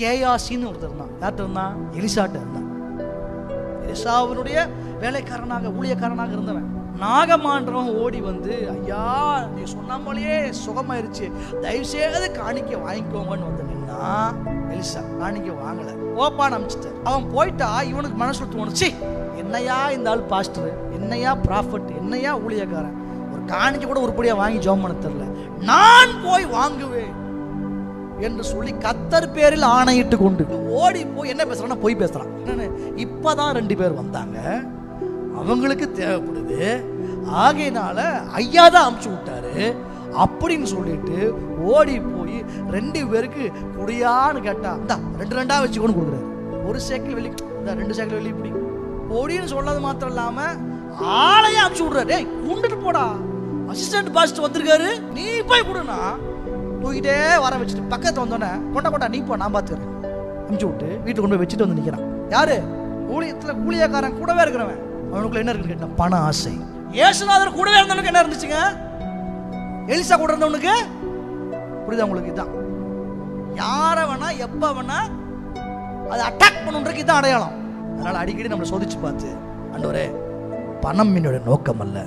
கேயாசின்னு ஒருத்தர் இருந்தான். யார்கிட்ட இருந்தான் எலிசாட்ட இருந்தான். எலிசாவினுடைய வேலைக்காரனாக ஊழியக்காரனாக இருந்தவன். நாகமான்றவன் ஓடி வந்து ஐயா நீ சொன்ன போலயே சுகமாயிருச்சு. தயவுசெய்து காணிக்க வாங்கிக்கோங்கன்னு வந்து நின்னா எலிசா காணிக்க வாங்கல. போப்பான்னு அமிச்சிட்டார். அவன் போயிட்டா இவனுக்கு மனசு தோணுச்சு என்னையா இந்த ஆள் பாஸ்டர்? என்னையா ப்ராஃபிட் என்னையா ஊழியக்காரன்? ஒரு காணிக்க கூட உருப்படியா வாங்கி ஜோம் பண்ண தெரியல. நான் போய் வாங்குவேன். என்று சொல்லி கத்தர் பேரில் ஆணையிட்டு கொண்டு ஓடி போய் என்ன பேசுறான்னா போய் பேசுறான். இப்பதான் ரெண்டு பேர் வந்தாங்க. அவங்களுக்கு தேவைப்படுது. ஆகையினால ஐயா தான் அமுச்சு விட்டாரு. அப்படின்னு சொல்லிட்டு ஓடி போய் ரெண்டு பேருக்கு குடியான்னு கேட்டா இந்தா ரெண்டு ரெண்டா வச்சுக்கொண்டு கொடுக்குறாரு. ஒரு சேக்கிள் வெளி இந்த ரெண்டு சைக்கிள் வெளி இப்படி. பொடின்னு சொன்னது மாத்திரம் இல்லாம ஆளையே அமுச்சு விடுறாரு. டேய் கொண்டுட்டு போடா. அசிஸ்டன்ட் பாஸ்ட் வந்திருக்காரு. நீ போய் கொடுனா தூக்கிட்டே வர வச்சுட்டு பக்கத்தில் வந்தோடனே கொண்டா கொண்டா நீ போ நான் பார்த்துக்கிறேன் அமுச்சு விட்டு வீட்டுக்கு கொண்டு போய் வச்சுட்டு வந்து நிற்கிறான் யாரு? ஊழியத்தில் கூலியக்காரன் கூடவே இருக்கிறவன். அவனுக்குள்ள என்ன இருக்குன்னு கேட்டான். பண ஆசை. ஏசுநாதர் கூடவே இருந்தவனுக்கு என்ன இருந்துச்சுங்க? எலிசா கூட இருந்தவனுக்கு? புரியுதா உங்களுக்கு? இதான். யாரை வேணா எப்ப வேணா அதை அட்டாக் பண்ணுன்றதுக்கு இதான் அடையாளம். அதனால அடிக்கடி நம்மளை சோதிச்சு பார்த்து அண்டவரே பணம் என்னுடைய நோக்கம் அல்ல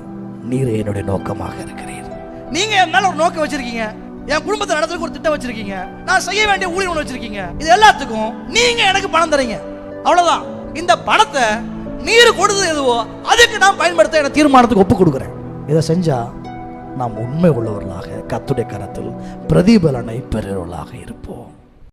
நீர் என்னுடைய நோக்கமாக இருக்கிறீர். நீங்க என் மேல ஒரு நோக்கம் வச்சிருக்கீங்க. என் குடும்பத்தை நடத்துறதுக்கு ஒரு திட்டம் வச்சிருக்கீங்க. நான் செய்ய வேண்டிய ஊழியர் ஒன்று வச்சிருக்கீங்க. இது எல்லாத்துக்கும் நீங்க எனக்கு பணம் தரீங்க. அவ்வளவுதான். இந்த பணத்தை நீர் கொடுத்தது எதுவோ அதுக்கு நான் பயன்படுத்த என தீர்மானத்துக்கு ஒப்பு கொடுக்குறேன். இதை செஞ்சா நாம் உண்மை உள்ளவர்களாக கத்துடைய கரத்தில் பிரதிபலனை பெறுவர்களாக இருப்போம்.